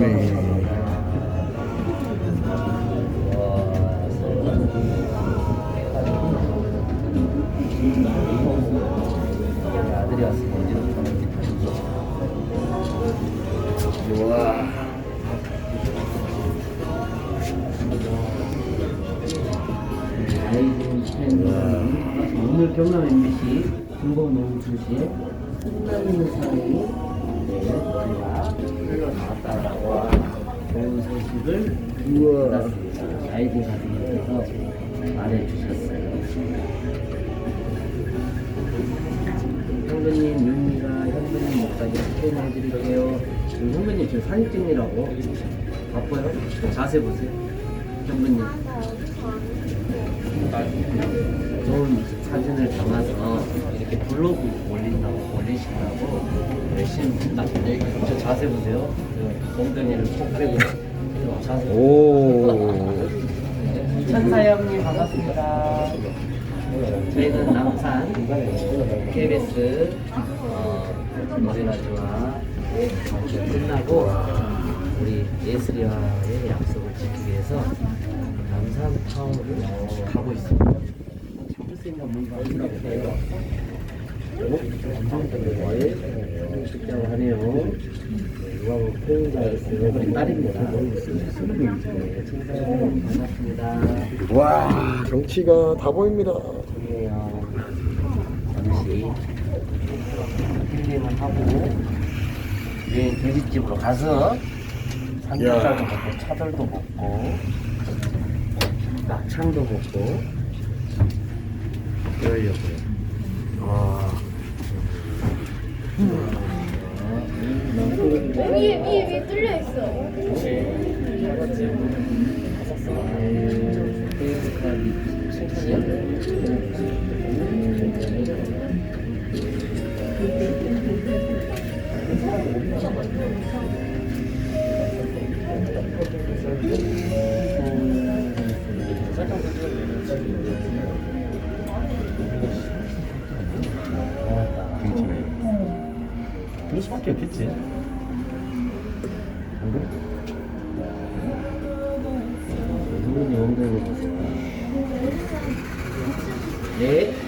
네. 아들이 왔으면 어디로 가는지 와. 아이들 팬 오늘 경남 MBC 오후 2시에 끝나는 사랑이 네, 우와. 받았습니다. 아이들 가족님께서 말해주셨어요. 현근님, 윤미가 현근님 목사님 스캔해드릴게요. 지금 현근님 지금 사진 찍느라고 바빠요? 자세 보세요. 현근님. 좋은 사진을 담아서 이렇게 블로그 올린다고 올리신다고 열심히 했다는데 저 자세 보세요. 저 엉덩이를 콕 빼고. 오. 천사 형님 반갑습니다. 저희는 남산 KBS 어, 노래라디오와 끝나고 우리 예슬이와의 약속을 지키기 위해서 남산 타워를 가고 있습니다. 잡을 수 있는 뭔가 없라 하네요. 딸입니다. 반갑습니다. 와, 경치가 다 보입니다. 좋네요. 잠시 힐링을 하고 내일 돼지집으로 가서 삼겹살도 먹고 차돌도 먹고 막창도 먹고 그러려고요. 와. 위에 위에 뚫려 있어. 그럴 수밖에 없겠지. 네.